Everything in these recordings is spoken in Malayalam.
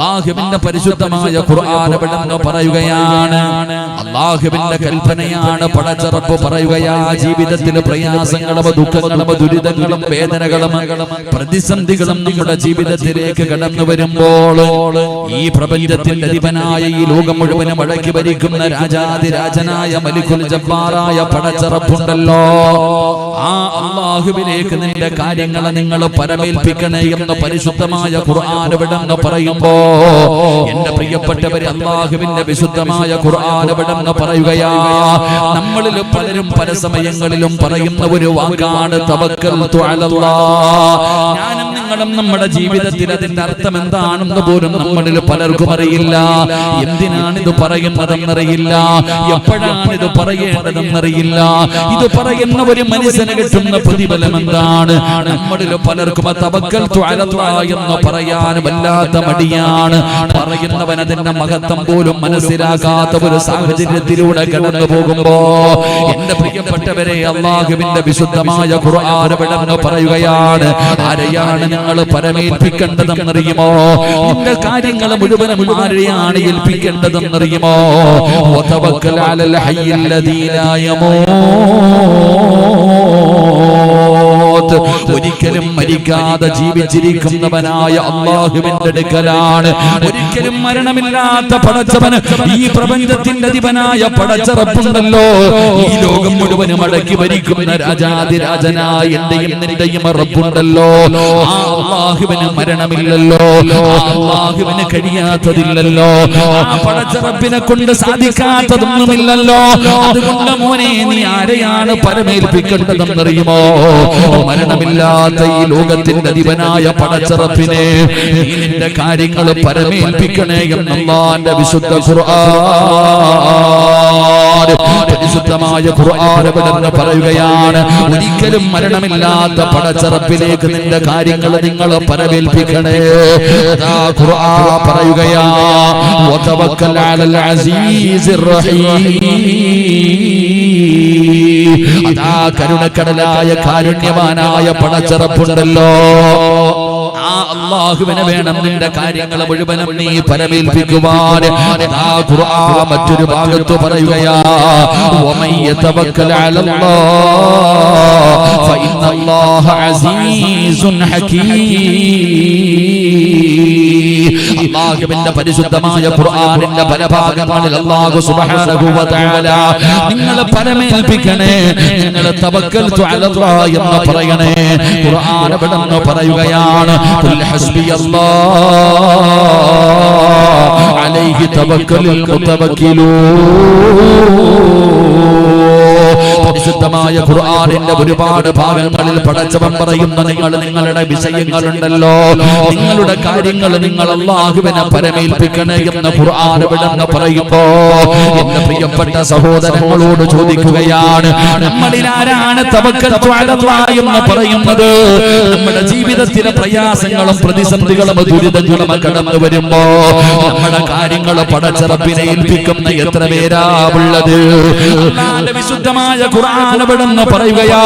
അള്ളാഹുവിന്റെ പരിശുദ്ധമായ ഖുർആൻ പറയുകയാണ്. അള്ളാഹുവിന്റെ കൽപ്പനയാണ് പടച്ചറപ്പ് പറയുകയാ ജീവിതത്തിൽ പ്രയാസങ്ങളും ദുഃഖങ്ങളും ദുരിതങ്ങളും വേദനകളും പ്രതിസന്ധികളും നമ്മുടെ ജീവിതത്തിലേക്ക് കടന്നു വരുമ്പോൾ ഈ പ്രപഞ്ചത്തിന്റെ അധിപനായ ഈ ലോകം മുഴുവനും അടക്കി ഭരിക്കുന്ന രാജാതിരാജനായ മലിക്കുൽ ജബ്ബാറായ പടച്ചറപ്പുണ്ടല്ലോ ആ അള്ളാഹുവിലേക്ക് നിന്റെ കാര്യങ്ങളെ നിങ്ങൾ പരമേൽപ്പിക്കണേ എന്ന് പരിശുദ്ധമായ ഖുർആൻ വിടന്ന് പറയുമ്പോ എന്റെ പ്രിയപ്പെട്ടവരെ അള്ളാഹുവിന്റെ വിശുദ്ധമായ ഖുർആൻ വിടന്ന് പറയുകയാ. നമ്മളിൽ പലരും പല സമയങ്ങളിലും പറയുന്ന ഒരു വാക്കാണ് തവക്കൽ ഞാനും നിങ്ങളും നമ്മുടെ ജീവിതത്തിൽ അതിന്റെ അർത്ഥം എന്താണെന്ന് പോലും നമ്മളിൽ പലർക്കും അറിയില്ല. എന്തിനാണ് ഇത് പറയുന്നതെന്നറിയില്ല. എപ്പോഴാണ് ഇത് പറയേണ്ടതെന്നറിയില്ല. ഇത് പറയുന്ന ഒരു മനുഷ്യന് കിട്ടുന്ന പ്രതിഫലം എന്താണ്? നമ്മളിൽ പലർക്കും തവക്കൽ എന്ന് പറയാൻ വല്ലാത്ത മടിയാണ്. പറയുന്നവൻ അതിന്റെ മഹത്വം പോലും മനസ്സിലാക്കാത്ത ഒരു സാഹചര്യത്തിലൂടെ കടന്നു പോകുമ്പോ എന്റെ പ്രിയപ്പെട്ടവരെ അള്ളാഹുവിന്റെ വിശുദ്ധമായ ഖുർആൻ വിടന്ന് പറയുകയാണ് ആരെയാണ് നിങ്ങൾ പരമേൽപ്പിക്കേണ്ടതെന്നറിയുമോ? നിന്റെ കാര്യങ്ങൾ മുഴുവനും ആരെയാണ് ഏൽപ്പിക്കേണ്ടതെന്നറിയുമോ? ഒരിക്കലും മരിക്കാതെ ജീവിച്ചിരിക്കുന്നവനായ അള്ളാഹുവിന്റെ അടുക്കലാണ്. ഒരിക്കലും മരണമില്ലാത്ത പടച്ചവന് ഈ പ്രപഞ്ചത്തിന്റെ അധിപനായ പടച്ചറപ്പുണ്ടല്ലോ. ഈ ലോകം മുഴുവനും മടക്കി ഭരിക്കുന്ന രാജാതിരാജനായ എന്റെയും നിന്റെയും റബ്ബുണ്ടല്ലോ ആ അള്ളാഹുവിന് മരണമില്ലല്ലോ. അള്ളാഹുവിന് കഴിയാത്തതില്ലല്ലോ. ആ പടച്ചറപ്പിനെ കൊണ്ട് സാധിക്കാത്തതൊന്നുമില്ലല്ലോ. അതുകൊണ്ട് മോനെ നീ ആരെയാണ് പരമേൽപ്പിക്കേണ്ടതെന്നറിയുമോ? മരണമില്ലാത്ത ഈ ലോകത്തിന്റെ അധിപനായ പടച്ചറപ്പിനെ നീ നിന്റെ കാര്യങ്ങൾ പരമേൽപ്പിക്കണേ എന്നല്ലാന്റെ വിശുദ്ധ ഖുർആൻ. പരിശുദ്ധമായ ഖുർആൻ ഇവിടെ പറയുകയാണ്. ഒരിക്കലും മരണമില്ലാത്ത പടച്ചറപ്പിലേക്ക് നിന്റെ കാര്യങ്ങൾ നിങ്ങൾ പരവേൽപ്പിക്കണേ പറയുകയാ അതാ കരുണക്കടലായ കാരുണ്യവാനായ പടച്ചറപ്പുണ്ടല്ലോ. ആ അള്ളാഹുവിനെ വേണം നിന്റെ കാര്യങ്ങൾ മുഴുവനും നീ പരമേൽപ്പിക്കുവാൻ. മറ്റൊരു ഭാഗത്ത് പറയുകയാ. അസീസുൻ ഹകീം. അള്ളാഹുവിന്റെ പരിശുദ്ധമായ ഖുർആനിന്റെ പല ഭാഗങ്ങളിൽ അള്ളാഹു സുബ്ഹാനഹു വ തആല. നിങ്ങളെ പരമേൽപ്പിക്കണേ. നിങ്ങളെ തവക്കൽതു അലല്ലാഹ് എന്ന് പറയണേ. ഖുർആൻ എവിടെന്ന് പറയുകയാണ്. ഖുൽ ഹസ്ബിയല്ലാഹ് അലൈഹി തവക്കലുൽ മുതവക്കിലൂൻ. പരിശുദ്ധമായ ഖുർആനിന്റെ ഒരുപാട് ഭാഗങ്ങളിൽ പടച്ചവൻ പറയുന്ന നിങ്ങൾ നിങ്ങളുടെ വിഷയങ്ങളുണ്ടല്ലോ. നിങ്ങളുടെ കാര്യങ്ങൾ നിങ്ങൾ അള്ളാഹുവിനെ പരമേൽപ്പിക്കണേ എന്ന് ഖുർആൻ വിടന്ന് പറയുമ്പോ എന്റെ പ്രിയപ്പെട്ട സഹോദരങ്ങളോട് ചോദിക്കുകയാണ് നമ്മളിൽ ആരാണ് എന്ന് പറയുന്നത്? നമ്മുടെ ജീവിതത്തിലെ പ്രയാസങ്ങളും പ്രതിസന്ധികളും ദുരിതങ്ങളും കടന്നു വരുമ്പോ നമ്മുടെ കാര്യങ്ങൾ പടച്ചറപ്പിനെ ഏൽപ്പിക്കുന്ന എത്ര പേരാ ഉള്ളത്? വിശുദ്ധമായ ഖുർആൻ ഖുർആൻ പറയുകയാ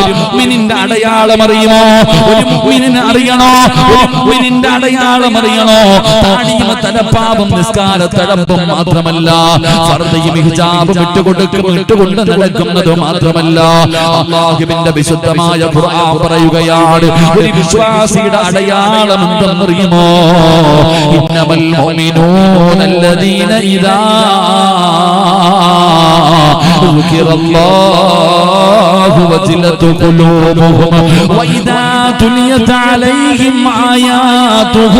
ഒരു മുഅ്മിനിന്റെ അടയാളം അറിയുമോ? ഒരു മുഅ്മിനിനെ അറിയണോ? ഒരു മുഅ്മിനിന്റെ അടയാളം അറിയണോ? താടിയും തലപ്പാവും നിസ്കാര തലപ്പും മാത്രമല്ല ഫർദയും ഹിജാബും ഇട്ടുകൊടുക്കും ഇട്ടുകൊണ്ട് നടക്കുന്നത് മാത്രമല്ല. അല്ലാഹുവിന്റെ വിശുദ്ധമായ ഖുർആൻ പറയുകയാണ് ഒരു വിശ്വാസിയുടെ അടയാളം എന്തെന്നറിയുമോ? ഇന്നമൽ മുഅ്മിനൂനല്ലദീന ഇദാ ذكر الله وجلت قلوبهم وإذا تليت عليهم آياته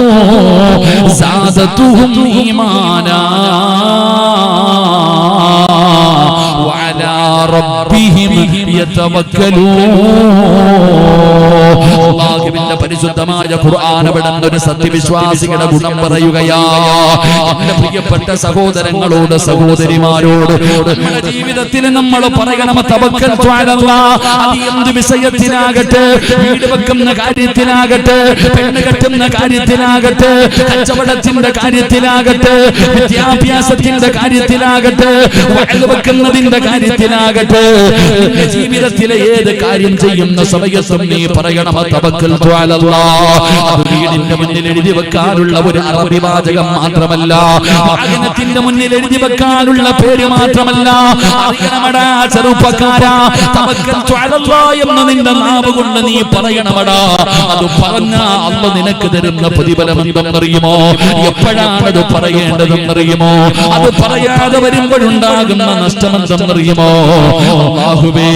زادتهم إيمانا وعلى ربهم يتوكلون അള്ളാഹുവിന്റെ പരിശുദ്ധമായ ഖുർആൻ വിടുന്ന ഒരു സത്യവിശ്വാസികളുടെ ഗുണം പറയുകയാ എന്റെ പ്രിയപ്പെട്ട സഹോദരങ്ങളോട് സഹോദരിമാരോട് നമ്മുടെ ജീവിതത്തിൽ നമ്മൾ പറയണം തവക്കൽ അത് എന്ത് വിഷയത്തിനാകട്ടെ? വീട് വെക്കുന്ന കാര്യത്തിനാകട്ടെ? പെണ്ണ് കെട്ടുന്ന കാര്യത്തിനാകട്ടെ? കച്ചവടത്തിന്റെ കാര്യത്തിലാകട്ടെ? വിദ്യാഭ്യാസത്തിന്റെ കാര്യത്തിലാകട്ടെ? വയൽ വെക്കുന്നതിന്റെ കാര്യത്തിലാകട്ടെ? ജീവിതത്തിലെ ഏത് കാര്യം ചെയ്യുന്ന സമയത്തും നീ പറയണം തവക്കൽ വീടിന്റെ മുന്നിൽ എഴുതി വെക്കാനുള്ള ഒരു അറബി വാചകം മാത്രമല്ല. വാഹനത്തിന്റെ മുന്നിൽ എഴുതി വെക്കാനുള്ള പേര് മാത്രമല്ല. നീ അത് പറഞ്ഞ നിനക്ക് തരുന്ന പ്രതിഫലം എന്തെന്നറിയുമോ എപ്പോഴാണ് അത് പറയേണ്ടതെന്നറിയുമോ? അത് പറയാതെ വരുമ്പോഴുണ്ടാകുന്ന നഷ്ടമെന്തെന്നറിയുമോ? അല്ലാഹുവേ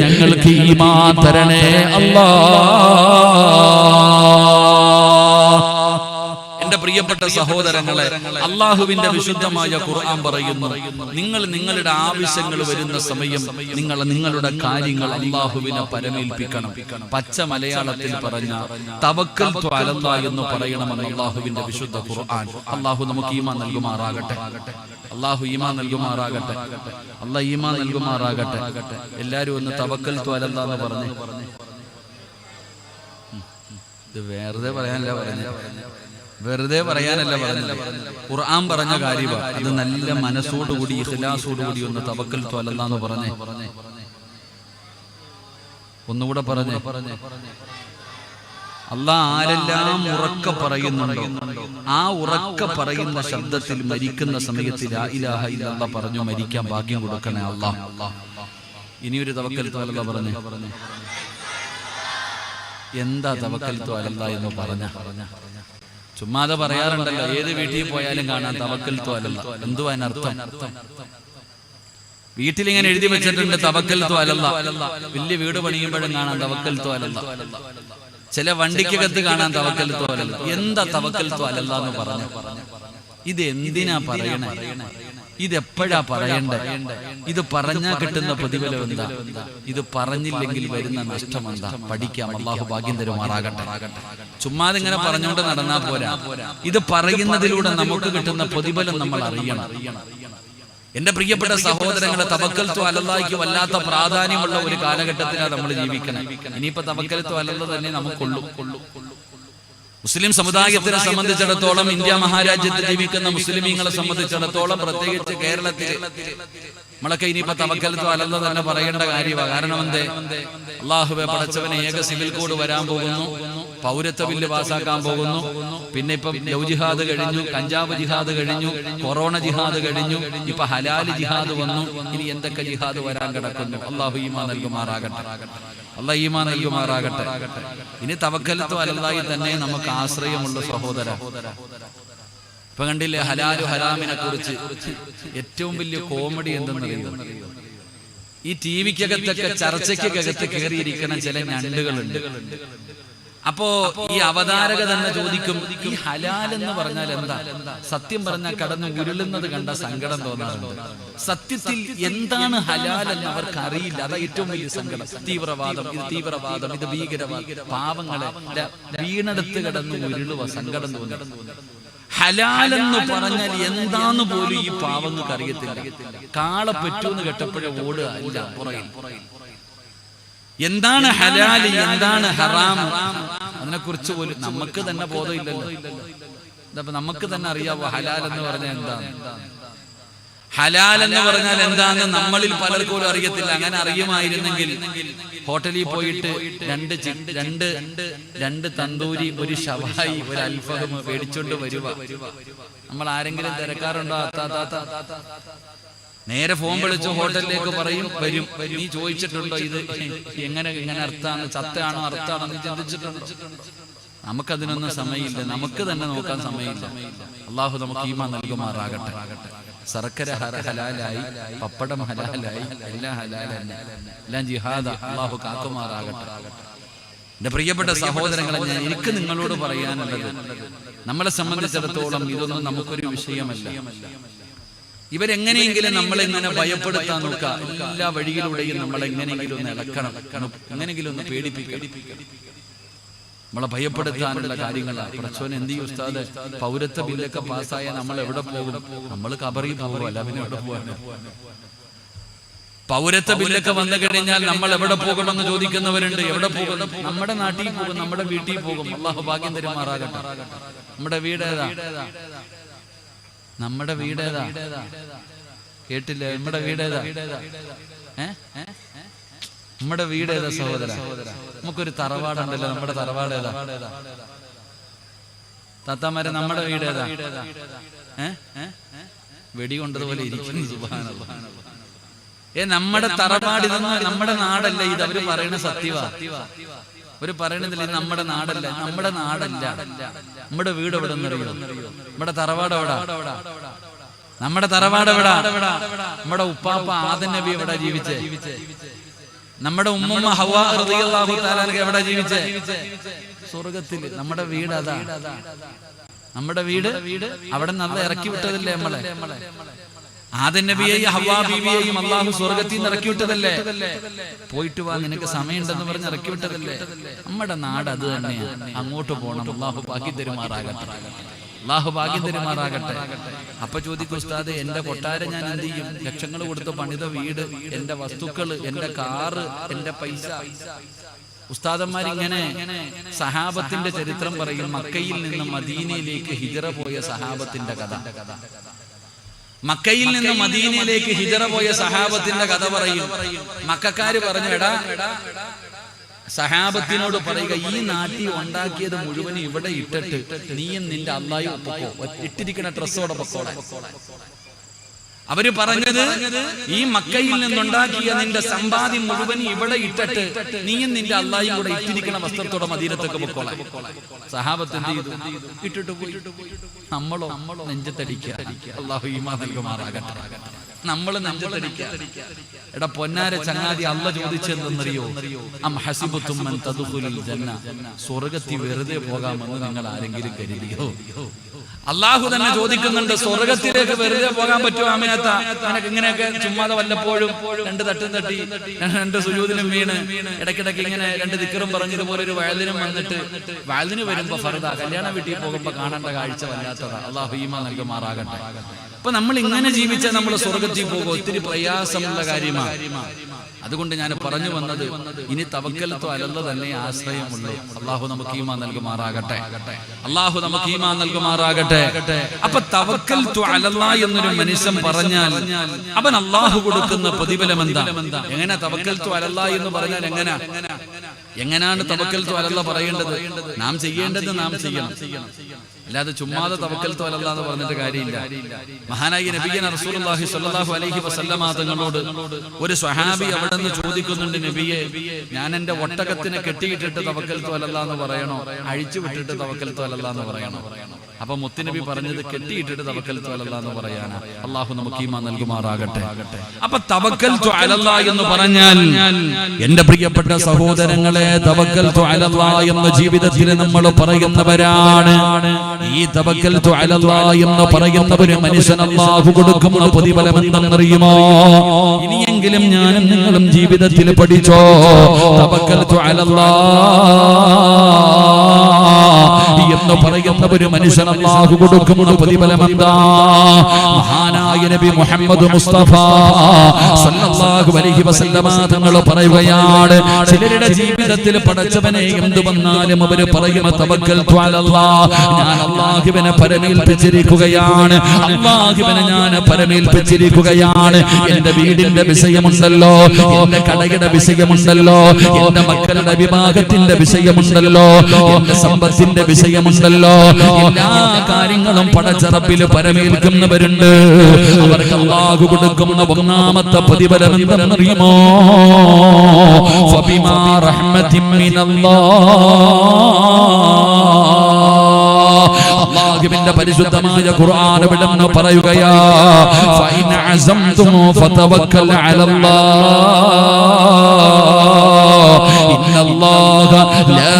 ഞങ്ങൾക്ക് ഈമാ തരണേ അല്ലാ. പ്രിയപ്പെട്ട സഹോദരങ്ങളെ അള്ളാഹുവിന്റെ വിശുദ്ധമായ ഖുർആൻ പറയുന്നു നിങ്ങൾ നിങ്ങളുടെ ആവശ്യങ്ങൾ വരുന്ന സമയം നിങ്ങൾ നിങ്ങളുടെ കാര്യങ്ങൾ അള്ളാഹുവിനെ പരമേൽപ്പിക്കണം. പച്ച മലയാളത്തിൽ പറഞ്ഞ തവക്കൽ ത്വാലല്ല എന്ന് പറയണമെന്ന് അള്ളാഹുവിന്റെ വിശുദ്ധ ഖുർആൻ. അള്ളാഹു നമുക്ക് ഈമാ നൽകുമാറാകട്ടെ. അള്ളാഹു ഈമാ നൽകുമാറാകട്ടെ. അള്ളാഹ് ഈമാ നൽകുമാറാകട്ടെ. എല്ലാരും ഒന്ന് തവക്കൽ ത്വാലല്ല എന്ന് പറഞ്ഞു. ഇത് വേറെ പറയാനല്ല പറഞ്ഞു. വെറുതെ പറയാനല്ല പറഞ്ഞില്ല ഖുർആൻ പറഞ്ഞ കാര്യമാണ് അത് നല്ല മനസ്സോടുകൂടി ഇഖ്ലാസോടുകൂടി ഒന്ന് തവക്കൽ ത്വലല്ലാന്ന് പറഞ്ഞേ. ഒന്നുകൂടെ പറഞ്ഞു. അല്ല ആരെല്ലാം ഉറക്ക പറയുന്നുണ്ടോ? ആ ഉറക്ക പറയുന്ന ശബ്ദത്തിൽ മരിക്കുന്ന സമയത്ത് ഇലാഹ പറഞ്ഞു മരിക്കാൻ ഭാഗ്യം കൊടുക്കണേ അല്ലാ ഇനിയൊരു തവക്കൽ തോലല്ല പറഞ്ഞു. എന്താ തവക്കൽ തോലല്ല എന്ന് പറഞ്ഞ? ചുമ്മാതെ പറയാറുണ്ടല്ലോ ഏത് വീട്ടിൽ പോയാലും കാണാൻ തവക്കൽ തോലല്ല എന്തുവാ അതിനർത്ഥം? വീട്ടിലിങ്ങനെ എഴുതി വെച്ചിട്ടുണ്ട് തവക്കൽ തോലല്ല വലിയ വീട് പണിയുമ്പോഴും കാണാൻ തവക്കൽ തോലല്ല ചില വണ്ടിക്കകത്ത് കാണാൻ തവക്കൽ തോലല്ല എന്താ തവക്കൽ തോലല്ല എന്ന് പറഞ്ഞു? ഇത് എന്തിനാ പറയണേ? ഇതെപ്പോഴാ പറയണ്ടേ ഇത് പറഞ്ഞാ കിട്ടുന്ന പ്രതിഫലം എന്താ? ഇത് പറഞ്ഞില്ലെങ്കിൽ വരുന്ന നഷ്ടം എന്താ? പഠിക്കാം. അള്ളാഹു ഭാഗ്യം തരുമാറാകട്ടെ. ചുമ്മാതെ ഇങ്ങനെ പറഞ്ഞുകൊണ്ട് നടന്നാ പോരാ. ഇത് പറയുന്നതിലൂടെ നമുക്ക് കിട്ടുന്ന പ്രതിഫലം നമ്മൾ അറിയണം. എന്റെ പ്രിയപ്പെട്ട സഹോദരങ്ങളെ തവക്കൽത്വ അലല്ലായ്ക്ക് വല്ലാത്ത പ്രാധാന്യമുള്ള ഒരു കാലഘട്ടത്തിലാണ് നമ്മൾ ജീവിക്കണം ഇനിയിപ്പോ തവക്കൽത്വ അലല്ല തന്നെ നമുക്കുള്ളൂ. മുസ്ലിം സമുദായത്തിനെ സംബന്ധിച്ചിടത്തോളം ഇന്ത്യ മഹാരാജ്യത്ത് ജീവിക്കുന്ന മുസ്ലിമീങ്ങളെ സംബന്ധിച്ചിടത്തോളം പ്രത്യേകിച്ച് കേരളത്തിൽ നമ്മളൊക്കെ ഇനിയിപ്പോ തവക്കലത്തോ അല്ലെന്ന് തന്നെ പറയേണ്ട കാര്യമാണ് കാരണം എന്തേ? അള്ളാഹുബെ പടച്ചവനെ ഏക സിവിൽ കോഡ് വരാൻ പോകുന്നു. പൗരത്വ ബില്ല് പാസ്സാക്കാൻ പോകുന്നു. പിന്നെ ഇപ്പം ലവ് ജിഹാദ് കഴിഞ്ഞു കഞ്ചാവ് ജിഹാദ് കഴിഞ്ഞു കൊറോണ ജിഹാദ് കഴിഞ്ഞു. ഇപ്പൊ ഹലാൽ ജിഹാദ് വന്നു. ഇനി എന്തൊക്കെ ജിഹാദ് വരാൻ കിടക്കുന്നു? അള്ളാഹു ഈമാ നൽകുമാറാകട്ടെ. അല്ല ഈമാ നൽകുമാറാകട്ടെ. ഇനി തവക്കലത്തോ അലല്ലായി തന്നെ നമുക്ക് ആശ്രയമുള്ള സഹോദര ഇപ്പൊ കണ്ടില്ലേ ഹലാലു ഹലാമിനെ കുറിച്ച് ഏറ്റവും വലിയ കോമഡി എന്തെന്നറിയുന്നു ഈ ടി വിക്കകത്തൊക്കെ ചർച്ചയ്ക്കകത്ത് കയറിയിരിക്കുന്ന ചില ഞണ്ടുകളുണ്ട്. അപ്പോ ഈ അവതാരക തന്നെ ചോദിക്കും ഈ ഹലാൽ എന്ന് പറഞ്ഞാൽ എന്താ? സത്യം പറഞ്ഞാൽ കടന്ന് ഉരുളുന്നത് കണ്ട സങ്കടം തോന്നാറുണ്ട്. സത്യത്തിൽ എന്താണ് ഹലാൽ എന്ന് അവർക്ക് അറിയില്ല അതാ ഏറ്റവും വലിയ സങ്കടം. തീവ്രവാദം. ഇത് തീവ്രവാദം. ഇത് ഭീകരവാദം. പാവങ്ങളെ വീണെടുത്ത് കിടന്ന് ഉരുളുവ സങ്കടം തോന്നി ഹലാൽ എന്ന് പറഞ്ഞാൽ എന്താന്ന് പോലും ഈ പാവങ്ങൾക്ക് അറിയത്തില്ല. കാളെ പറ്റൂന്ന് കേട്ടപ്പോഴേ ഓടുക ഇല്ല പുറകിൽ. എന്താണ് ഹലാൽ എന്താണ് ഹറാം? അതിനെ കുറിച്ച് പോലും നമുക്ക് തന്നെ ബോധമില്ലല്ലോ. ഇതപ്പോ നമുക്ക് തന്നെ അറിയാവോ ഹലാൽ എന്ന് പറഞ്ഞാൽ എന്താണ്? ഹലാൽ എന്ന് പറഞ്ഞാൽ എന്താന്ന് നമ്മളിൽ പലർക്കും അറിയത്തില്ല. അങ്ങനെ അറിയുമായിരുന്നെങ്കിൽ ഹോട്ടലിൽ പോയിട്ട് രണ്ട് രണ്ട് രണ്ട് തന്തൂരി ഒരു ഷവായി ഒരു അൽഫഹം മേടിച്ചോണ്ട് വരുക നമ്മൾ ആരെങ്കിലും തിരക്കാറുണ്ടോ. നേരെ ഫോൺ വിളിച്ച് ഹോട്ടലിലേക്ക് പറയും വരും. നീ ചോദിച്ചിട്ടുണ്ടോ ഇത്? എങ്ങനെ എങ്ങനെ അർത്ഥാണ് ചത്തയാണോ അർത്ഥാണോ നീ ചിന്തിച്ചിട്ടുണ്ടോ? നമുക്കതിനൊന്നും സമയമില്ല. നമുക്ക് തന്നെ നോക്കാൻ സമയമില്ല. അള്ളാഹു നമുക്ക് ഈമ നൽകുമാറാകട്ടെ. ശർക്കര ഹര- ഹലാലായി പപ്പടം ഹലാലായി എല്ലാം ഹലാലല്ല എല്ലാം ജിഹാദ അള്ളാഹു കാക്കുമാറാകട്ടെ. എന്റെ പ്രിയപ്പെട്ട സഹോദരങ്ങളെ ഞാൻ എനിക്ക് നിങ്ങളോട് പറയാനുള്ളത് നമ്മളെ സംബന്ധിച്ചിടത്തോളം ഇതൊന്നും നമുക്കൊരു വിഷയമല്ല. ഇവരെങ്ങനെയെങ്കിലും നമ്മളെങ്ങനെ ഭയപ്പെടുത്താൻ നോക്കുക. എല്ലാ വഴിയിലൂടെയും നമ്മൾ എങ്ങനെയെങ്കിലും ഒന്ന് ഇളക്കണം. എങ്ങനെയെങ്കിലും ഒന്ന് പേടിപ്പിക്കണം. നമ്മളെ ഭയപ്പെടുത്താനുള്ള കാര്യങ്ങളാണ് പ്രച്ചോൻ എന്ത് ചെയ്യും ഉസ്താദ്? പൗരത്വ ബില്ലൊക്കെ പാസ്സായ നമ്മൾ എവിടെ പോകും? നമ്മൾ കബറിൽ പോകുമല്ല പിന്നെ എവിടെ പോകാൻ പൗരത്വ ബില്ലൊക്കെ വന്നു കഴിഞ്ഞാൽ നമ്മൾ എവിടെ പോകണമെന്ന് ചോദിക്കുന്നവരുണ്ട്. എവിടെ പോകും? നമ്മുടെ നാട്ടിൽ പോകും നമ്മുടെ വീട്ടിൽ പോകും. അള്ളാഹു ഭാഗ്യം തരുമാറാകട്ടെ. നമ്മുടെ വീട് ഏതാ? നമ്മുടെ വീട് ഏതാ? കേട്ടില്ല? നമ്മുടെ വീട് ഏതാ? നമ്മുടെ വീട് ഏതാ സഹോദര? നമുക്കൊരു തറവാടുണ്ടല്ലോ നമ്മുടെ തറവാട് ഏതാ? താത്താമാരെ നമ്മുടെ വീട് ഏതാ? വെടി കൊണ്ടതുപോലെ ഇരിക്കുന്നു. ഏ നമ്മുടെ തറവാട് ഇതൊന്നും നമ്മുടെ നാടല്ലേ ഇത് അവർ പറയുന്ന സത്യവാ. അവർ പറയണതില്ല നമ്മുടെ നാടല്ല? നമ്മുടെ നാടല്ല. നമ്മുടെ വീട് എവിടെ നമ്മുടെ തറവാട് എവിടെ? നമ്മുടെ തറവാട് എവിടെ? നമ്മുടെ ഉപ്പാപ്പ ആദൻ നബി എവിടെ ജീവിച്ചേ? നമ്മുടെ ഉമ്മമ്മ ഹവാ റളിയല്ലാഹു തആല എവിടെ ജീവിച്ചേ? സ്വർഗത്തിൽ നമ്മുടെ വീട് അതാ. നമ്മുടെ വീട് അവിടെ നല്ല ഇറക്കി വിട്ടതല്ലേ നമ്മളെ? നബിയെയും ഹവാ ബീവിയെയും അള്ളാഹു സ്വർഗത്തിൽ നിന്ന് ഇറക്കി വിട്ടതല്ലേ? പോയിട്ട് വാ നിനക്ക് സമയമുണ്ടെന്ന് പറഞ്ഞ് ഇറക്കി വിട്ടതല്ലേ? നമ്മുടെ നാട് അത് തന്നെയാണ് അങ്ങോട്ട് പോകണം അള്ളാഹു ബാക്കി തരുമാറാകട്ടെ. അള്ളാഹു ഭാഗ്യം തരുമാറാകട്ടെ. അപ്പൊ ചോദിക്കും ഉസ്താദ് എന്റെ കൊട്ടാരം ഞാൻ എന്ത് ചെയ്യും? ലക്ഷങ്ങൾ കൊടുത്ത പണിത വീട് എന്റെ വസ്തുക്കൾ എന്റെ കാറ് എന്റെ പൈസ. ഉസ്താദന്മാർ ഇങ്ങനെ സഹാബത്തിന്റെ ചരിത്രം പറയും മക്കയിൽ നിന്ന് മദീനയിലേക്ക് ഹിജറ പോയ സഹാബത്തിന്റെ കഥ. മക്കയിൽ നിന്ന് മദീനയിലേക്ക് ഹിജറ പോയ സഹാബത്തിന്റെ കഥ പറയും. മക്കാര് പറഞ്ഞു എടാ സഹാബത്തിനോട് പറയുക ഈ നാട്ടിൽ ഉണ്ടാക്കിയത് മുഴുവൻ ഇവിടെ ഇട്ടിട്ട് നീയും നിന്റെ അള്ളായി പൊക്കോ ഇട്ടിരിക്കുന്ന ഡ്രസ്സോടെ പൊക്കോടെ അവർ പറഞ്ഞത് ഈ മക്കയിൽ നിന്നുണ്ടാക്കിയ നിന്റെ സമ്പാദ്യം മുഴുവൻ ഇവിടെ ഇട്ടിട്ട് നീയും നിന്റെ അള്ളായും കൂടെ ഇട്ടിരിക്കണ വസ്ത്രത്തോടെ മദീനത്തൊക്കെ പൊക്കോളെ സഹാബത്ത് ചെയ്തു? ഇട്ടിട്ട് പോയി. നമ്മളോ? നമ്മളോ നെഞ്ചത്തടിക്കുക. അള്ളാഹു ഈമാ നൽകുമാറാകട്ടെ. നമ്മൾ നെഞ്ചത്തടിക്കുക എടാ പൊന്നാര ചങ്ങാതി അല്ല ചോദിച്ചെന്തെന്നറിയോ അം ഹസിബത്തും ജന്ന. സ്വർഗത്തിൽ വെറുതെ പോകാമെന്ന് നിങ്ങൾ ആരെങ്കിലും കരുതിയോ? അള്ളാഹു തന്നെ ചോദിക്കുന്നുണ്ട് സ്വർഗത്തിലേക്ക് വെറുതെ പോകാൻ പറ്റുമോ അമിനത്ത? നിനക്ക് ഇങ്ങനെയൊക്കെ ചുമ്മാതെ വല്ലപ്പോഴും രണ്ട് തട്ടും തട്ടി രണ്ട് സുജൂതിനും വീണ് ഇടയ്ക്കിടയ്ക്ക് ഇങ്ങനെ രണ്ട് ദിക്കറും പറഞ്ഞതുപോലെ ഒരു വയലിനും വന്നിട്ട് വയലിന് വരുമ്പോ ഫറുദ കല്യാണ വീട്ടിൽ പോകുമ്പോ കാണേണ്ട കാഴ്ച വല്ലാത്തതാ. അള്ളാഹു ഈമ നൽകുമാറാകട്ടെ അപ്പൊ നമ്മൾ ഇങ്ങനെ ജീവിച്ചാൽ നമ്മൾ സ്വർഗത്തിൽ പോകും. ഒത്തിരി പ്രയാസമുള്ള കാര്യമാണ്. അതുകൊണ്ട് ഞാൻ പറഞ്ഞു വന്നത് ഇനി തവക്കലത്തോ അലല്ല തന്നെ ആശ്രയമുള്ളൂ. അള്ളാഹു നമുക്ക് ഈമാ നൽകുമാറാകട്ടെ. അള്ളാഹു നമുക്ക് ഈമാ നൽകുമാറാകട്ടെ. അപ്പൊ തവക്കൽ അലല്ല എന്നൊരു മനുഷ്യൻ പറഞ്ഞാൽ അവൻ അള്ളാഹു കൊടുക്കുന്ന പ്രതിഫലം എന്താ? എങ്ങനെ തവക്കൽ അലല്ല എന്ന് പറഞ്ഞാൽ എങ്ങനെ? എങ്ങനെയാണ് തവക്കൽ അലല്ല പറയേണ്ടത്? നാം ചെയ്യേണ്ടത് നാം ചെയ്യണം. അല്ലാതെ ചുമ്മാതെ തവക്കൽ തോലല്ല എന്ന് പറഞ്ഞിട്ട് കാര്യമില്ല. മഹാനായി നബിയൻ റസൂലുള്ളാഹി സ്വല്ലല്ലാഹു അലൈഹി വസല്ലമ തങ്ങളോട് ഒരു സ്വഹാബി അവിടെ നിന്ന് ചോദിക്കുന്നുണ്ട് നബിയെ ഞാൻ എന്റെ ഒട്ടകത്തിനെ കെട്ടിയിട്ടിട്ട് തവക്കൽ തോലല്ല എന്ന് പറയണോ? അഴിച്ചു വിട്ടിട്ട് തവക്കൽ തോലല്ല എന്ന് പറയണോ? അപ്പൊ മുത്തുനബി പറഞ്ഞത് കെട്ടിയിട്ടിട്ട് തവക്കൽ തോലല്ല എന്ന് പറയാനാ അള്ളാഹു നമുക്ക് ഈമാ നൽകുമാറാകട്ടെ. അപ്പൊ തവക്കൽ അലല്ല എന്ന് പറഞ്ഞാൽ എന്റെ പ്രിയപ്പെട്ട സഹോദരങ്ങളെ തവക്കൽ അലല്ല എന്ന ജീവിതത്തിൽ നമ്മൾ പറയുന്നവരാണ്. ഈ തവക്കൽ അലല്ല എന്ന് പറയുന്നവര് മനുഷ്യൻ അള്ളാഹു കൊടുക്കുന്ന പ്രതിഫലം എന്തെന്നറിയുമോ ഇനിയെങ്കിലും ഞാനും നിങ്ങളും ജീവിതത്തിൽ പഠിച്ചോ? തവക്കൽ അലല്ലാ എന്ന് പറയുന്ന ഒരു മനുഷ്യൻ അള്ളാഹു കൊടുക്കുന്ന പ്രതിഫലം എന്താ മഹാനായ നബി മുഹമ്മദ് മുസ്തഫ സല്ലല്ലാഹു അലൈഹി വസല്ലമ തങ്ങൾ പറയുകയാണ് ചിലരുടെ ജീവിതത്തിൽ പടച്ചവനെ എന്തു വന്നാലും അവർ പറയും തവക്കൽ ഞാൻ അള്ളാഹുവിനെ പരമേൽപ്പിച്ചിരിക്കുകയാണ് അള്ളാഹുവിനെ ഞാൻ പരമേൽപ്പിച്ചിരിക്കുകയാണ് എന്റെ വീടിന്റെ വിഷയമുണ്ടല്ലോ എന്റെ കടയുടെ വിഷയമുണ്ടല്ലോ എന്റെ മക്കളുടെ വിവാഹത്തിന്റെ വിഷയമുണ്ടല്ലോ എന്റെ സമ്പത്തിന്റെ വിഷയമുണ്ടല്ലോ. എല്ലാ കാര്യങ്ങളും പടച്ചറപ്പിൽ പരമേൽക്കുന്നവരുണ്ട്. അവർക്ക് അള്ളാഹു കൊടുക്കുന്ന ഒന്നാമത്തെ പ്രതിഫലം എന്തെന്നറിയുമോ? ഫബിമാ റഹ്മത്തിൻ അള്ളാഹുവിന്റെ പരിശുദ്ധമായ ഖുർആൻ വിടുന്ന് പറയുകയാ ഫൈൻ അസംതും ഫതവക്കൽ അലല്ലാഹ്. ഇന്നല്ലാഹ ലാ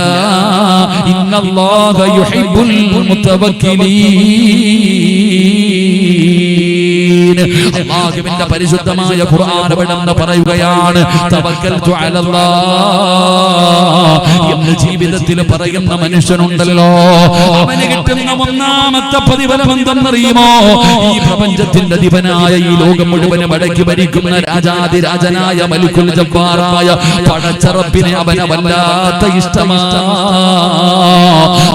ഇന്നല്ലാഹ യുഹിബ്ബുൽ മുതവക്കിലീൻ അള്ളാഹുവിന്റെ പരിശുദ്ധമായ ഖുർആൻ വിടുന്ന് പറയുകയാണ് തവക്കൽതു അലല്ലാഹ് എന്ന് ജീവിതത്തിൽ പറയുന്ന മനുഷ്യനുണ്ടല്ലോ. അവന് കിട്ടുന്ന ഒന്നാമത്തെ പ്രതിഫലം എന്തെന്നറിയുമോ ഈ പ്രപഞ്ചത്തിന്റെ അധിപനായ ഈ ലോകം മുഴുവനും മടക്കി ഭരിക്കുന്ന രാജാതിരാജനായ മലിക്കുൽ ജബ്ബാറായ പടച്ചറപ്പിനെ അവനെ വല്ലാത്ത ഇഷ്ടമാ.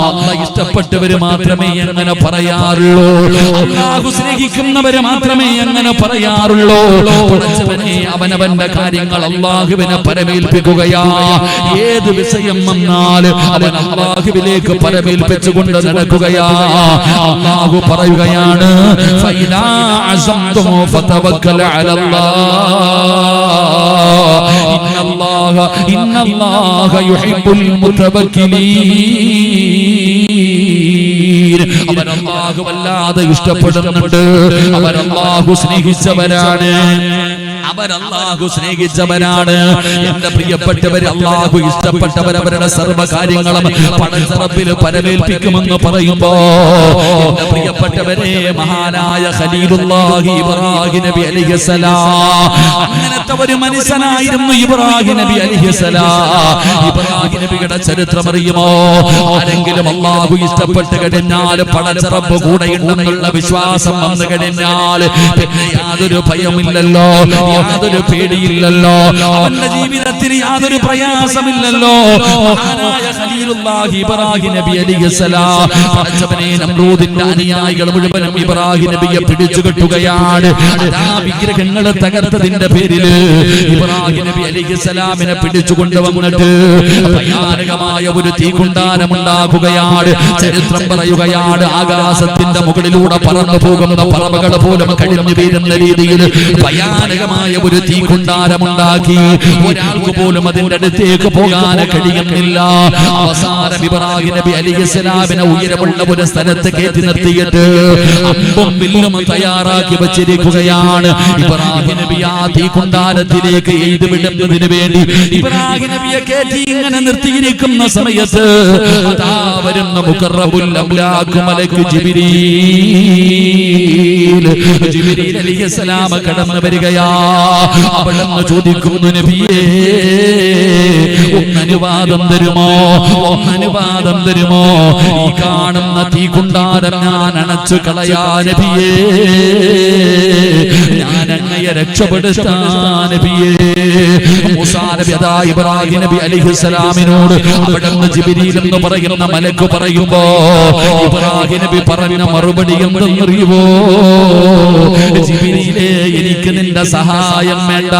അല്ല ഇഷ്ടപ്പെട്ടവര് മാത്രമേ അങ്ങനെ പറയാറുള്ളൂ. സ്നേഹിക്കുന്നവര് മാത്രമേ അങ്ങനെ പറയാറുള്ളൂ. അവനവന്റെ കാര്യങ്ങൾ അള്ളാഹുവിനെ പരമേൽപ്പിക്കുകയാ. ഏത് വിഷയം വന്നാൽ അവൻ അള്ളാഹുവിലേക്ക് പരമേൽപ്പിച്ചുകൊണ്ട് നടക്കുകയാ. അള്ളാഹു പറയുകയാണ് ഇന്നല്ലാഹ ഇന്നല്ലാഹ യുഹിബ്ബുൽ മുതവക്കിലീൻ. അല്ലാഹു വല്ലാതെ ഇഷ്ടപ്പെടുന്നുണ്ട്. അവരല്ലാഹു സ്നേഹിച്ചവരാണ്. അവർ അള്ളാഹു സ്നേഹിച്ചവരാണ് എന്റെ പ്രിയപ്പെട്ടവർ അള്ളാഹു ഇഷ്ടപ്പെട്ടവർ അവരുടെ സർവ കാര്യങ്ങളും പടച്ചറപ്പിൽ പരമേൽപ്പിക്കുമെന്ന് പറയുമ്പോ എന്റെ പ്രിയപ്പെട്ടവരെ മഹാനായ ഖലീലുല്ലാഹി ഇബ്രാഹിം നബി അലിഹസലാം അങ്ങനത്തെ ഒരു മനുഷ്യനായിരുന്നു ഇബ്രാഹിം നബി അലിഹസലാം ഇബ്രാഹിം നബിയുടെ ചരിത്രം അറിയുമോ? ആരെങ്കിലും അള്ളാഹു ഇഷ്ടപ്പെട്ട് കഴിഞ്ഞാൽ പടച്ചറപ്പ് കൂടെയുണ്ടെന്നുള്ള വിശ്വാസം വന്നു കഴിഞ്ഞാൽ പിന്നെ യാതൊരു ഭയമില്ലല്ലോ. യാതൊരു പേടിയില്ലല്ലോ. അവന്റെ ജീവിതത്തിന് യാതൊരു പ്രയാസമില്ലല്ലോ. അനുയായികൾ മുഴുവനും ഇബ്രാഹിം നബിയെ പിടിച്ചു കെട്ടുകയാണ്. വിഗ്രഹങ്ങൾ തകർത്തതിന്റെ പേരിൽ ഇബ്രാഹിം നബി അലിഹസലാമിനെ പിടിച്ചു കൊണ്ടുവന്നിട്ട് ഭയാനകമായ ഒരു തീകുണ്ടാരം ഉണ്ടാക്കുകയാണ് ചരിത്രം പറയുകയാണ്. ആകാശത്തിന്റെ മുകളിലൂടെ പറന്നു പോകുന്ന പറവകൾ പോലും കഴിഞ്ഞു വീഴുന്ന രീതിയിൽ ഭയാനകമായ ഒരു തീ കുണ്ടാരമുണ്ടാക്കി. ഒരാൾക്ക് പോലും അതിന്റെ അടുത്തേക്ക് പോകാൻ കഴിയുന്നില്ല. അവസാനം ഇബ്രാഹിം നബി അലിസ്ലാമിനെ ഉയരമുള്ള ഒരു സ്ഥലത്ത് കയറ്റി നിർത്തിയിട്ട് അമ്പും വില്ലും തയ്യാറാക്കി വച്ചിരിക്കുകയാണ്. ഇബ്രാഹിം നബി ആ തീകുണ്ടാരത്തിലേക്ക് എഴുതി വിടുന്നതിന് വേണ്ടി ഇബ്രാഹിം നബിയെ കയറ്റി ഇങ്ങനെ നിർത്തിയിരിക്കുന്ന സമയത്ത് അതാ വരുന്ന മുഖറബുൽ അംലാഖ് മലക്ക് ജിബ്രീൽ ജിബ്രീൽ അലൈഹിസ്സലാം കടന്നു വരികയാ അവിടെന്ന് ചോദിക്കുന്നു നബിയേ ഒന്നനുവാദം തരുമോ? ഒന്നനുവാദം തരുമോ? ഈ കാണുന്ന തീ കുണ്ടാരം ഞാൻ അണച്ചു കളയാ നബിയേ. ഞാൻ അങ്ങയെ രക്ഷപ്പെടുത്താ നബിയേ. മൂസാ നബി അതാ ഇബ്രാഹിം നബി അലിഹിസ്സലാമിനോട് അവിടുന്ന് ജിബിരിയിൽ എന്ന് പറയുന്ന മലക്ക് പറയുമ്പോ ഇബ്രാഹിം നബി പറഞ്ഞ മറുപടി എന്തെന്നറിയുമോ ജിബിരിയിലെ എനിക്ക് നിന്റെ സഹായം വേണ്ട.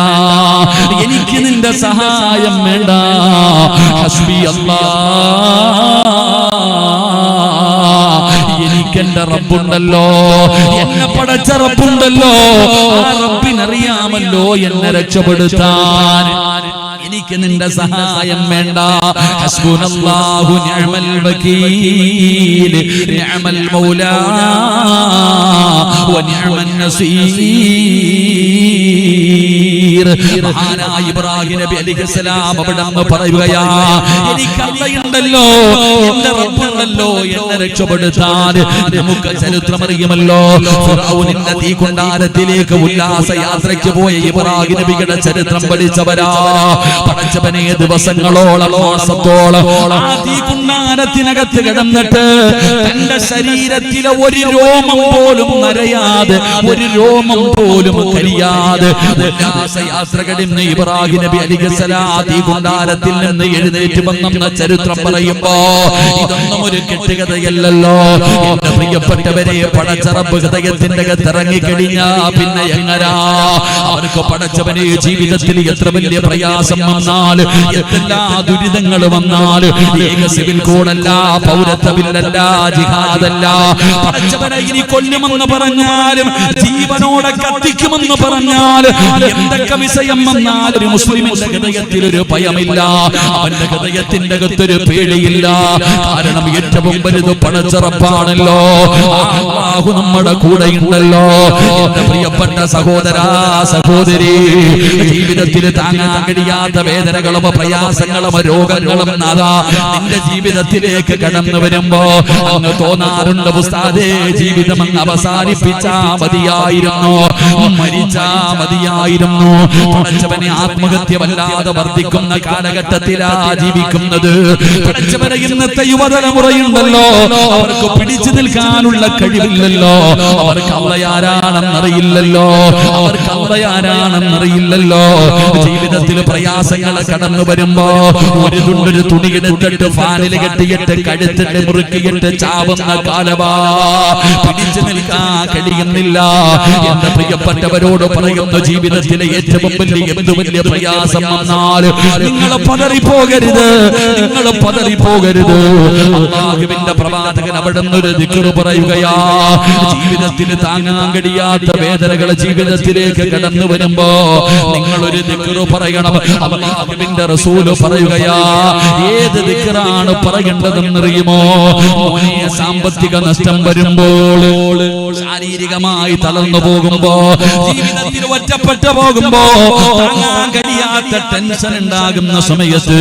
എനിക്ക് നിന്റെ സഹായം വേണ്ട. ഹസ്ബി അല്ലാ എനിക്കെന്റെ റബ്ബുണ്ടല്ലോ എന്നെ പടച്ച റബ്ബുണ്ടല്ലോ ആ റബ്ബിനറിയാമല്ലോ എന്നെ രക്ഷപ്പെടുത്താൻ. എനിക്ക് നിന്റെ സഹായം വേണ്ട. ഹസ്ബുനല്ലാഹു നിഅമൽ വകീൽ. നിഅമൽ മൗലാ വനിഅമൻ നസീർ. ഇബ്രാഹിം നബി അലിഹിസ്സലാം അവിടെ പറയുകയാ എനിക്ക് അള്ളയുണ്ടല്ലോ എന്റെ റബ്ബുണ്ടല്ലോ എന്നെ രക്ഷപ്പെടുത്താൻ നമുക്ക് ചരിത്രം അറിയുമല്ലോ ഫിറഔനിന്റെ തീകൊണ്ടാരത്തിലേക്ക് ഉല്ലാസ യാത്രയ്ക്ക് പോയ ഇബ്രാഹിം നബിയുടെ ചരിത്രം പഠിച്ചവരാ. പഠിച്ചവനെ ദിവസങ്ങളോളം മാസത്തോളം ആ തീകുണ്ടാരത്തിനകത്ത് കിടന്നിട്ട് തന്റെ ശരീരത്തിലെ ഒരു രോമം പോലും നരയാതെ ഒരു രോമം പോലും കരിയാതെ ഉല്ലാസ യാത്ര കഴിഞ്ഞ് ഇബ്രാഹിം നബി അലിഗസലാ തീകുണ്ടാരത്തിൽ നിന്ന് എഴുന്നേറ്റ് വന്നെന്ന ചരിത്രം പറയുമ്പോ ഇതൊന്നും ഒരു കെട്ടുകഥയല്ലല്ലോ. എന്റെ പ്രിയപ്പെട്ടവരെ പടച്ചറപ്പ് ഹൃദയത്തിന്റെ അകത്തിറങ്ങി കഴിഞ്ഞാ പിന്നെ എങ്ങനാ? അവർക്ക് പടച്ചവനെ ജീവിതത്തിൽ എത്ര വലിയ പ്രയാസം വന്നാൽ എല്ലാ ദുരിതങ്ങൾ വന്നാൽ ഏക സിവിൽ കോഡല്ല പൗരത്വമില്ലല്ല ജിഹാദല്ല. പടച്ചവനെ ഇനി കൊല്ലുമെന്ന് പറഞ്ഞാലും ജീവനോടെ കത്തിക്കുമെന്ന് പറഞ്ഞാൽ എന്തൊക്കെ വിഷയം വന്നാൽ ഒരു മുസ്ലിമിന്റെ ഹൃദയത്തിൽ ഒരു ഭയമില്ല. അവന്റെ ഹൃദയത്തിന്റെ അകത്തൊരു പേടിയില്ല. കാരണം ഏറ്റവും വലുത് പടച്ചറപ്പാണല്ലോ. അള്ളാഹു നമ്മുടെ കൂടെയുണ്ടല്ലോ എന്റെ പ്രിയപ്പെട്ട സഹോദരാ സഹോദരി ജീവിതത്തിൽ താങ്ങാൻ കഴിയാത്ത വേദനകളും പ്രയാസങ്ങളും രോഗങ്ങളും നാദാ. നിന്റെ ജീവിതത്തിലേക്ക് കടന്നു വരുമ്പോ അങ്ങ് തോന്നാറുണ്ട് ഉസ്താദേ ജീവിതം അങ്ങ് അവസാനിപ്പിച്ചാ മതിയായിരുന്നു. മരിച്ചാ മതിയായിരുന്നു. പടച്ചവനെ ആത്മഹത്യ വല്ലാതെ വർദ്ധിക്കുന്ന കാലഘട്ടത്തിലാ ജീവിക്കുന്നത്. പടച്ചവനെ ഇന്നത്തെ യുവതലമുറയുണ്ടല്ലോ. അവർക്ക് പിടിച്ചു നിൽക്കാനുള്ള കഴിവില്ലല്ലോ. അവർക്ക് അവളയാരാണെന്നറിയില്ലല്ലോ. അവർക്ക് അവളയാരാണെന്നറിയില്ലല്ലോ. ജീവിതത്തിൽ പ്രയാസങ്ങൾ കടന്നു വരുമ്പോ ഒരു തുണ്ടൊരു തുണി എടുത്തിട്ട് ഫാനിൽ കെട്ടിയിട്ട് കഴുത്തിട്ട് മുറുക്കിയിട്ട് ചാവുന്ന കാലവാ. പിടിച്ചു നിൽക്കാൻ കഴിയുന്നില്ല. എന്റെ പ്രിയപ്പെട്ടവരോട് പറയുന്നു ജീവിതത്തിലെ ഏറ്റവും വലിയ എന്ത് വലിയ പ്രയാസം വന്നാൽ നിങ്ങൾ പതറി പോകരുത് നിങ്ങൾ പതറി പോകരുത്. അള്ളാഹുവിന്റെ പ്രവാചകൻ അവിടെ നിന്നൊരു ദിക്കറ് പറയുകയാ ജീവിതത്തിന് താങ്ങാൻ കഴിയാത്ത വേദനകൾ ജീവിതത്തിലേക്ക് കടന്നു വരുമ്പോ നിങ്ങൾ ഒരു ദിക്കറ് പറയണം. അള്ളാഹുവിന്റെ റസൂൽ പറയുകയാ ഏത് ദിക്കറാണ് പറയേണ്ടതെന്നറിയുമോ? സാമ്പത്തിക നഷ്ടം വരുമ്പോൾ ശാരീരികമായി തളർന്നു പോകുമ്പോ ജീവിതത്തിൽ ഒറ്റപ്പെട്ടു പോകുമ്പോ താങ്ങാൻ കഴിയാത്ത ടെൻഷൻ ഉണ്ടാകുന്ന സമയത്ത്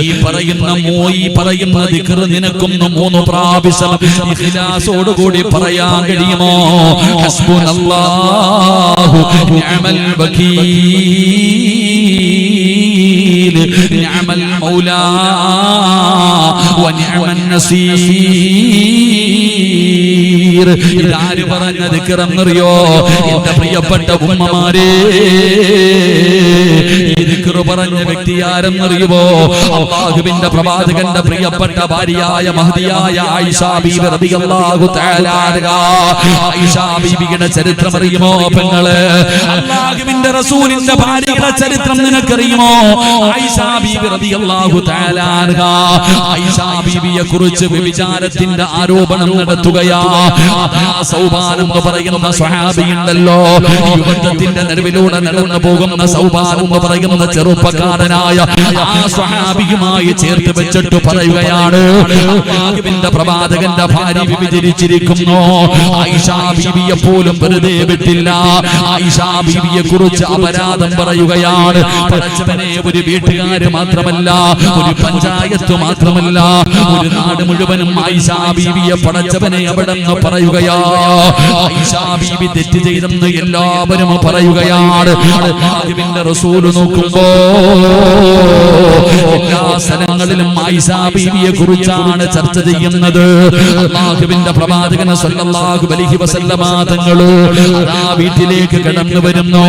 ഈ പറയുന്ന മോ ഈ പറയുന്ന ദിക്ർ നിനക്കൊന്ന് മൂന്ന് പ്രാവശ്യം ഇഖ്ലാസോടുകൂടി പറയാൻ കഴിയുമോ? ഹസ്ബുനല്ലാഹു നിഅമൽ വകീൽ നിഅമൽ മൗലാ വനിഅമൻ നസീർ. ഇതാര് പറഞ്ഞ ദിക്റെന്നറിയോ എന്റെ പ്രിയപ്പെട്ട ഉമ്മമാരെ പറഞ്ഞ വ്യക്തി ആരെന്നറിയുമോ അള്ളാഹുവിന്റെ പ്രവാചകന്റെ പ്രിയപ്പെട്ട ഭാര്യയായ മഹതിയായ ബീവിയുടെ ചരിത്രം അറിയുമോ പെങ്ങൾ? അള്ളാഹുവിന്റെ റസൂലിന്റെ ഭാര്യയുടെ ചരിത്രം നിനക്കറിയുമോ? ബീവിയെ കുറിച്ച് വ്യഭിചാരത്തിന്റെ ആരോപണം നടത്തുകയാ. എന്ന് പറയുന്ന സ്വഹാബിയുണ്ടല്ലോ. യുവത്വത്തിന്റെ നടുവിലൂടെ നടന്നു പോകുന്ന സൗബാൻ എന്ന് പറയുന്ന ചെറുപ്പക്കാരനായ ആ സ്വഹാബിയുമായി ചേർത്ത് വെച്ചിട്ട് പറയുകയാണ് പ്രവാചകന്റെ ഭാര്യ വിഭജിച്ചിരിക്കുന്നു. ആയിഷാ ബീവിയെ പോലും വെറുതെ വിട്ടില്ല. ആയിഷാ ബീവിയെ കുറിച്ച് അപരാധം പറയുകയാണ്. പടച്ചവനെ ഒരു വീട്ടുകാര് മാത്രമല്ല ഒരു പഞ്ചായത്ത് മാത്രമല്ല ഒരു നാട് മുഴുവനും ആയിഷാ ബീവിയെ പടച്ചവനെ അവിടെ നിന്ന് പറയുകയാ. തെറ്റ് ചെയ്തെന്ന് എല്ലാവരും പറയുകയാണ്. അള്ളാഹുവിന്റെ റസൂൽ നോക്കുമ്പോ എല്ലാ സ്ഥലങ്ങളിലും ആയിഷ ബീവിയെ കുറിച്ചാണ് ചർച്ച ചെയ്യുന്നത്. അള്ളാഹുവിന്റെ പ്രവാചകന സല്ലല്ലാഹു അലൈഹി വസല്ലമ തങ്ങൾ ആ വീട്ടിലേക്ക് കടന്നു വരുന്നു.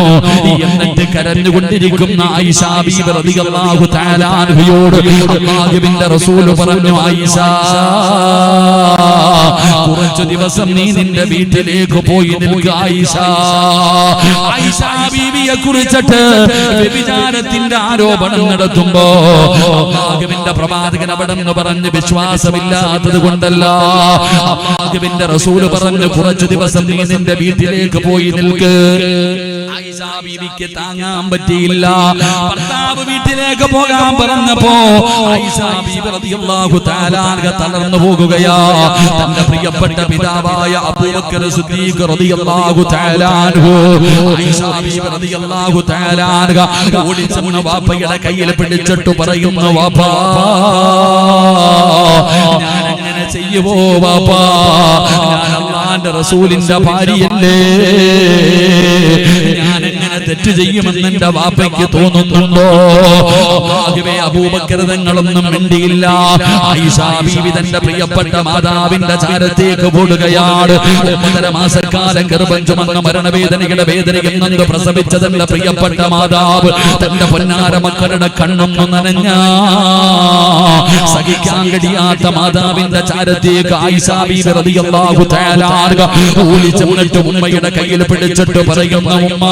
എന്നിട്ട് കരഞ്ഞുകൊണ്ടിരിക്കുന്ന ആയിഷാ ബീവി റളിയല്ലാഹു തആല അൻഹയോട് അള്ളാഹുവിന്റെ റസൂൽ പറഞ്ഞു ആയിഷ കുറച്ചു ദിവസം നീ നിന്റെ വീട്ടിലേക്ക് പോയി ബീവിയെ കുറിച്ചിട്ട് വ്യഭിചാരത്തിന്റെ ആരോപണം നടത്തുമ്പോ അള്ളാഹുവിന്റെ പ്രവാചകൻ അവിടെ നിന്ന് പറഞ്ഞ് വിശ്വാസമില്ലാത്തത് കൊണ്ടല്ല. അള്ളാഹുവിന്റെ റസൂൽ പറഞ്ഞു കുറച്ചു ദിവസം നീ നിന്റെ വീട്ടിലേക്ക് പോയി നിൽക്ക്. ബീവിക്ക് താങ്ങാൻ പറ്റിയില്ല. ഭർത്താവ് വീട്ടിലേക്ക് പോകാൻ പറഞ്ഞപ്പോ തളർന്നു പോകുകയാ തന്റെ പ്രിയപ്പെട്ട പിതാവായ അബൂബക്കർ സിദ്ദീഖ് റളിയല്ലാഹു ഓടിച്ചെന്ന് വാപ്പയുടെ കയ്യിൽ പിടിച്ചിട്ട് പറയുന്നു വാപ്പാ ഞാൻ അങ്ങനെ ചെയ്യുവോ വാപ്പാ? ഞാൻ അള്ളാന്റെ റസൂലിന്റെ ഭാര്യയല്ലേ? ഞാൻ തെറ്റ് ചെയ്യുമെന്ന് എന്റെ വാപ്പയ്ക്ക് തോന്നുന്നുണ്ടോ? അള്ളാഹുവേ അപൂപകൃതങ്ങളൊന്നും മിണ്ടിയില്ല. ആയിഷ ബീവി തന്റെ പ്രിയപ്പെട്ട മാതാവിന്റെ ചാരത്തേക്ക് പോടുകയാണ് ഒമ്പതര മാസക്കാലം ഗർഭം ചുമന്ന മരണവേദനയുടെ വേദനയിൽ നിന്ന് പ്രസവിച്ച തന്റെ പ്രിയപ്പെട്ട മാതാവ്. തന്റെ പൊന്നാര മക്കളുടെ കണ്ണൊന്നു നനഞ്ഞ. സഹിക്കാൻ കഴിയാത്ത മാതാവിന്റെ ചാരത്തേക്ക് ആയിഷ ബീവി റളിയല്ലാഹു തആല അൻഹ ഓടിച്ചെന്നിട്ട് ഉമ്മയുടെ കയ്യിൽ പിടിച്ചിട്ട് പറയുന്ന ഉമ്മ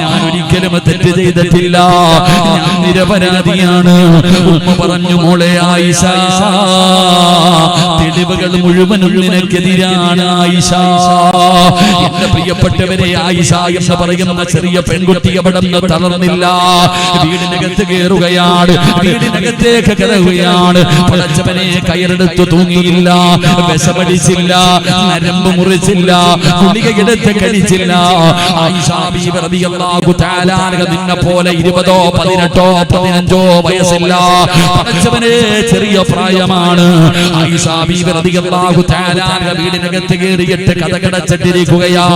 ഞാൻ ഒരിക്കലും തെറ്റ് ചെയ്തിട്ടില്ല. ഞാൻ നിരപരാധിയാണ്. ഉമ്മ പറഞ്ഞു മോളെ ആയിഷ തെളിവുകൾ മുഴുവനും നിനക്കെതിരാണ് ആയിഷ. എന്റെ പ്രിയപ്പെട്ടവരെ ആയിഷ എന്ന് പറയുന്ന ചെറിയ പെൺകുട്ടി അവിടെ നിന്ന് തളർന്നില്ല. വീടിനകത്ത് കയറുകയാണ് വീടിനകത്തേക്ക് കയറുകയാണ്. പടച്ചവനെ കയറെടുത്ത് തൂങ്ങിയില്ല. വിഷമടിച്ചില്ല നരമ്പ് മുറിച്ചില്ല. ഗുളികയെടുത്ത് കഴിച്ചില്ല. നിന്നെ പോലെ ഇരുപതോ പതിനെട്ടോ പതിനഞ്ചോ വയസ്സില്ല. പഠിച്ചവന് ചെറിയ പ്രായമാണ്. വീടിനകത്ത് കയറിയിട്ട് കഥകടച്ചിട്ടിരിക്കുകയാ.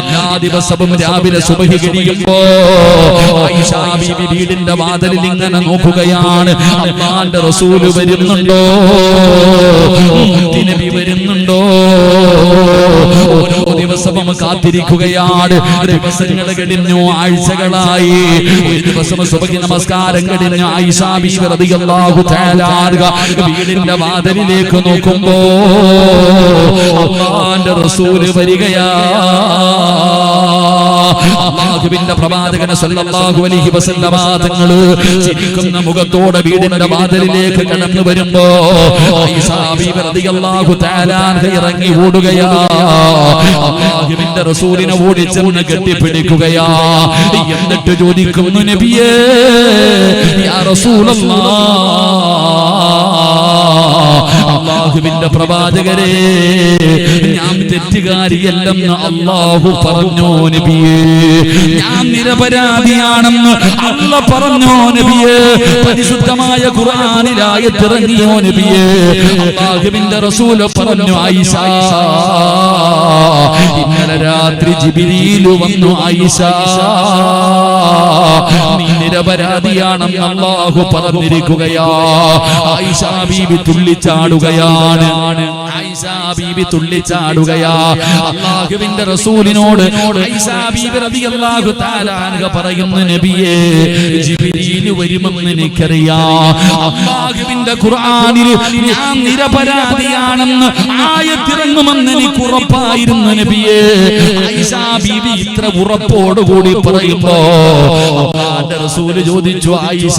എല്ലാ ദിവസവും രാവിലെ സുബഹി കഴിയുമ്പോ വീടിന്റെ വാതിലിൽ ഇങ്ങനെ നോക്കുകയാണ്. അമ്മാന്റെ റസൂൽ വരുന്നുണ്ടോ? നബി വരുന്നുണ്ടോ? ഓരോ ദിവസവും കാത്തിരിക്കുകയാ. കാത്തിരിക്കുകയാണ് ദിവസങ്ങൾ കഴിഞ്ഞു ആഴ്ചകളായി. ഒരു ദിവസം സുബഹി നമസ്കാരം കഴിഞ്ഞു ആയിഷാ റളിയല്ലാഹു തആല വീടിന്റെ വാതിലിലേക്ക് നോക്കുമ്പോ അള്ളാന്റെ റസൂൽ വരികയാ. അള്ളാഹുവിന്റെ പ്രവാചകന സല്ലല്ലാഹു അലൈഹി വസല്ലമ തങ്ങൾ ചിരിക്കുന്ന മുഖത്തോടെ വീടിന്റെ വാതിലിലേക്ക് കടന്നു വരുമ്പോ റളിയല്ലാഹു തആല ഇറങ്ങി ഓടുകയാ. അള്ളാഹുവിന്റെ റസൂലിനെ ഓടിച്ചെന്ന് കെട്ടിപ്പിടിക്കുകയാ. എന്നിട്ട് ചോദിക്കുന്നു നബിയേ യാ റസൂലല്ലാഹ് അള്ളാഹുവിന്റെ പ്രവാചകരെ ഞാൻ തെറ്റുകാരിയല്ലെന്ന് അള്ളാഹു പറഞ്ഞു നബിയേ. ഞാൻ നിരപരാധിയാണെന്ന് അല്ല പറഞ്ഞോ നബിയേ. പരിശുദ്ധമായ ഖുർആനിലായത്തിറങ്ങിയോ നബിയേ. അള്ളാഹുവിന്റെ റസൂൽ പറഞ്ഞു ആയിഷ ഇന്നലെ രാത്രി ജിബ്രീൽ വന്നു ആയിഷ നീ നിരപരാധിയാണെന്ന് അള്ളാഹു പറഞ്ഞിരിക്കുകയാ. ആയിഷ ബീബി തുള്ളിച്ചാടുകയാണ്. ആയിഷ ബീബി തുള്ളിച്ചാടുകയാ. അള്ളാഹുവിന്റെ റസൂലിനോട് ആയിഷ ബീബി റളിയല്ലാഹു തആല അൻഹ പറയുന്നു നബിയേ ജിബ്രീൽ വരുമെന്ന് എനിക്കറിയാ. അള്ളാഹുവിന്റെ ഖുർആനിൽ ഞാൻ നിരപരാധിയാണെന്ന് ആയത്തിറങ്ങുമെന്ന് എനിക്ക് ഉറപ്പായിരുന്നു നബിയേ. ആയിഷ ബീബി ഇത്ര ഉറപ്പോടുകൂടി പറയുമ്പോ അള്ളാന്റെ റസൂൽ ചോദിച്ചു ആയിഷ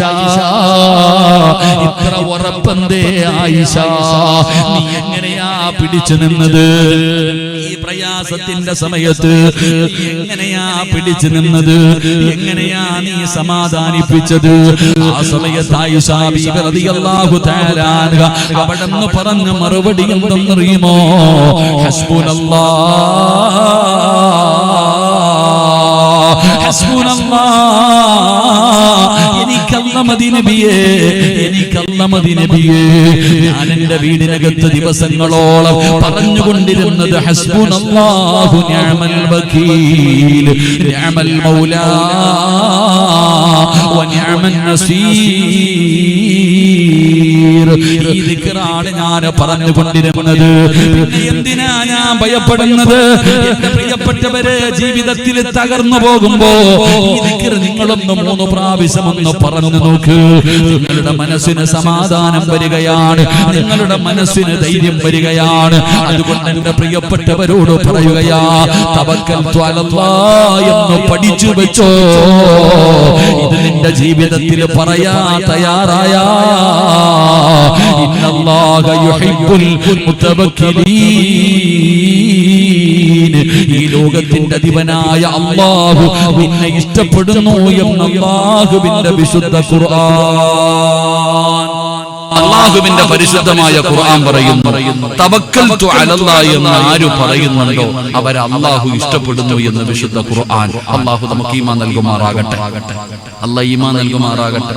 ഇത്ര ഉറപ്പന്തേ ആയിഷ നീ എങ്ങനെയാ പിടിച്ചു നിന്നത്? ഈ പ്രയാസത്തിന്റെ സമയത്ത് എങ്ങനെയാ പിടിച്ചു നിന്നത്? എങ്ങനെയാ നീ സമാധാനിപ്പിച്ചത്? ആ സമയത്ത് ആയിഷ റളിയല്ലാഹു തആല അൻഹ അവിടെന്ന് പറഞ്ഞ മറുപടി എന്തെന്നറിയുമോ? ഹസ്ബുനല്ലാഹ് എനിക്കല്ല നബിയേ നബിയേ. വീടിനകത്ത് ദിവസങ്ങളോളം പറഞ്ഞുകൊണ്ടിരുന്നത് ഹസ്ബുനല്ലാഹു മൗലാ നസീർ ഈ ദിക്റാണ് ഞാൻ പറഞ്ഞു കൊണ്ടിരുന്നത് എന്തിനാ ഞാൻ ഭയപ്പെടുന്നത്? എന്റെ പ്രിയപ്പെട്ടവരെ ജീവിതത്തിൽ തകർന്നു പോകുമ്പോ നിങ്ങളൊന്ന് മൂന്ന് പ്രാവശ്യം ഒന്ന് പറഞ്ഞു നോക്ക്. നിങ്ങളുടെ മനസ്സിന് സമാധാനം വരികയാണ്. നിങ്ങളുടെ മനസ്സിന് ധൈര്യം വരികയാണ്. അതുകൊണ്ട് എന്റെ പ്രിയപ്പെട്ടവരോട് പറയുകയാ തവക്കൽ എന്ന് പഠിച്ചു വെച്ചോ. ഇത് നിന്റെ ജീവിതത്തിൽ പറയാ തയ്യാറായ. ഇന്നല്ലാഹ യുഹിബ്ബുൽ മുതവക്കിലീൻ ഈ ലോകത്തിന്റെ അധിപനായ അല്ലാഹു ഇഷ്ടപ്പെടുന്നു എന്ന് അള്ളാഹുവിന്റെ വിശുദ്ധ ഖുർആൻ. അള്ളാഹുവിന്റെ പരിശുദ്ധമായ ഖുർആൻ പറയുന്നു തവക്കൽതു അലല്ലാ എന്ന് ആര് പറയുന്നുണ്ടോ? അവർ അള്ളാഹു ഇഷ്ടപ്പെടുന്നു എന്ന് വിശുദ്ധ ഖുർആൻ. അള്ളാഹു നമുക്ക് ഈമാൻ നൽകുമാറാകട്ടെ. അല്ല ഈമാൻ നൽകുമാറാകട്ടെ.